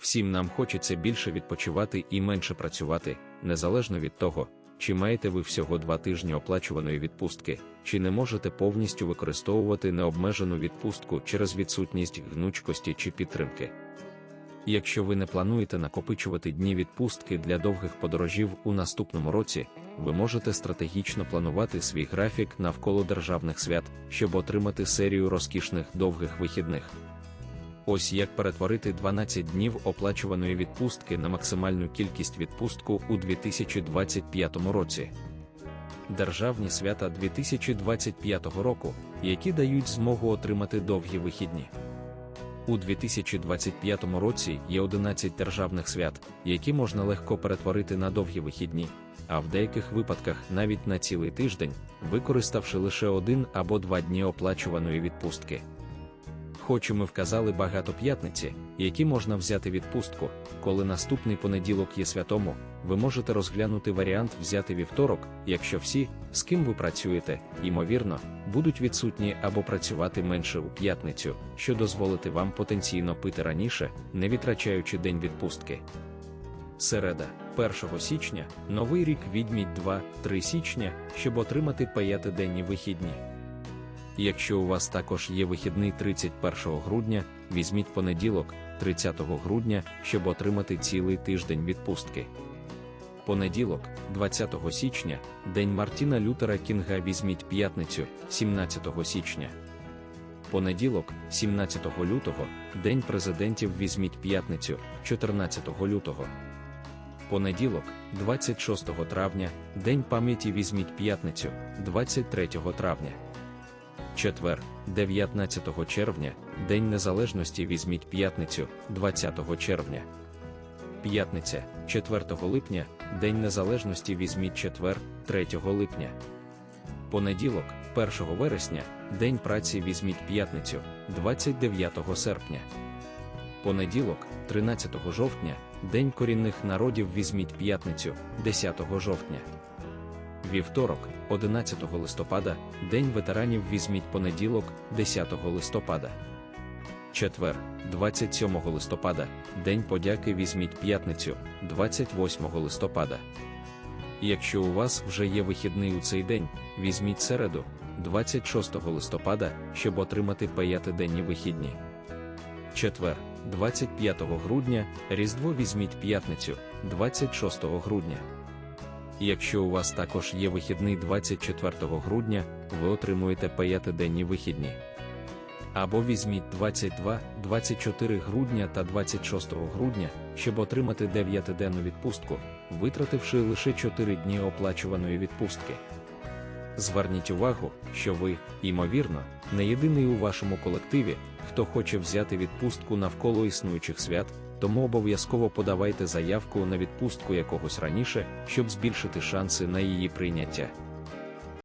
Всім нам хочеться більше відпочивати і менше працювати, незалежно від того, чи маєте ви всього два тижні оплачуваної відпустки, чи не можете повністю використовувати необмежену відпустку через відсутність гнучкості чи підтримки. Якщо ви не плануєте накопичувати дні відпустки для довгих подорожів у наступному році, ви можете стратегічно планувати свій графік навколо державних свят, щоб отримати серію розкішних довгих вихідних. Ось як перетворити 12 днів оплачуваної відпустки на максимальну кількість відпустку у 2025 році. Державні свята 2025 року, які дають змогу отримати довгі вихідні. У 2025 році є 11 державних свят, які можна легко перетворити на довгі вихідні, а в деяких випадках навіть на цілий тиждень, використавши лише один або два дні оплачуваної відпустки. Хоч і ми вказали багато п'ятниці, які можна взяти відпустку, коли наступний понеділок є святому, ви можете розглянути варіант взяти вівторок, якщо всі, з ким ви працюєте, ймовірно, будуть відсутні або працювати менше у п'ятницю, що дозволить вам потенційно пити раніше, не відтрачаючи день відпустки. Середа, 1 січня, новий рік відміть 2-3 січня, щоб отримати п'ятиденні вихідні. Якщо у вас також є вихідний 31 грудня, візьміть понеділок, 30 грудня, щоб отримати цілий тиждень відпустки. Понеділок, 20 січня, День Мартіна Лютера Кінга візьміть п'ятницю, 17 січня. Понеділок, 17 лютого, День президентів візьміть п'ятницю, 14 лютого. Понеділок, 26 травня, День пам'яті візьміть п'ятницю, 23 травня. Четвер, 19 червня, День Незалежності візьміть п'ятницю, 20 червня. П'ятниця, 4 липня, День Незалежності візьміть четвер, 3 липня. Понеділок, 1 вересня, День праці візьміть п'ятницю, 29 серпня. Понеділок, 13 жовтня, День корінних народів візьміть п'ятницю, 10 жовтня. Вівторок, 11 листопада, День ветеранів візьміть понеділок, 10 листопада. Четвер, 27 листопада, День подяки візьміть п'ятницю, 28 листопада. Якщо у вас вже є вихідний у цей день, візьміть середу, 26 листопада, щоб отримати п'ятиденні вихідні. Четвер, 25 грудня, Різдво візьміть п'ятницю, 26 грудня. Якщо у вас також є вихідний 24 грудня, ви отримуєте п'ятиденні вихідні. Або візьміть 22, 24 грудня та 26 грудня, щоб отримати 9-денну відпустку, витративши лише 4 дні оплачуваної відпустки. Зверніть увагу, що ви, ймовірно, не єдиний у вашому колективі, хто хоче взяти відпустку навколо існуючих свят, тому обов'язково подавайте заявку на відпустку якогось раніше, щоб збільшити шанси на її прийняття.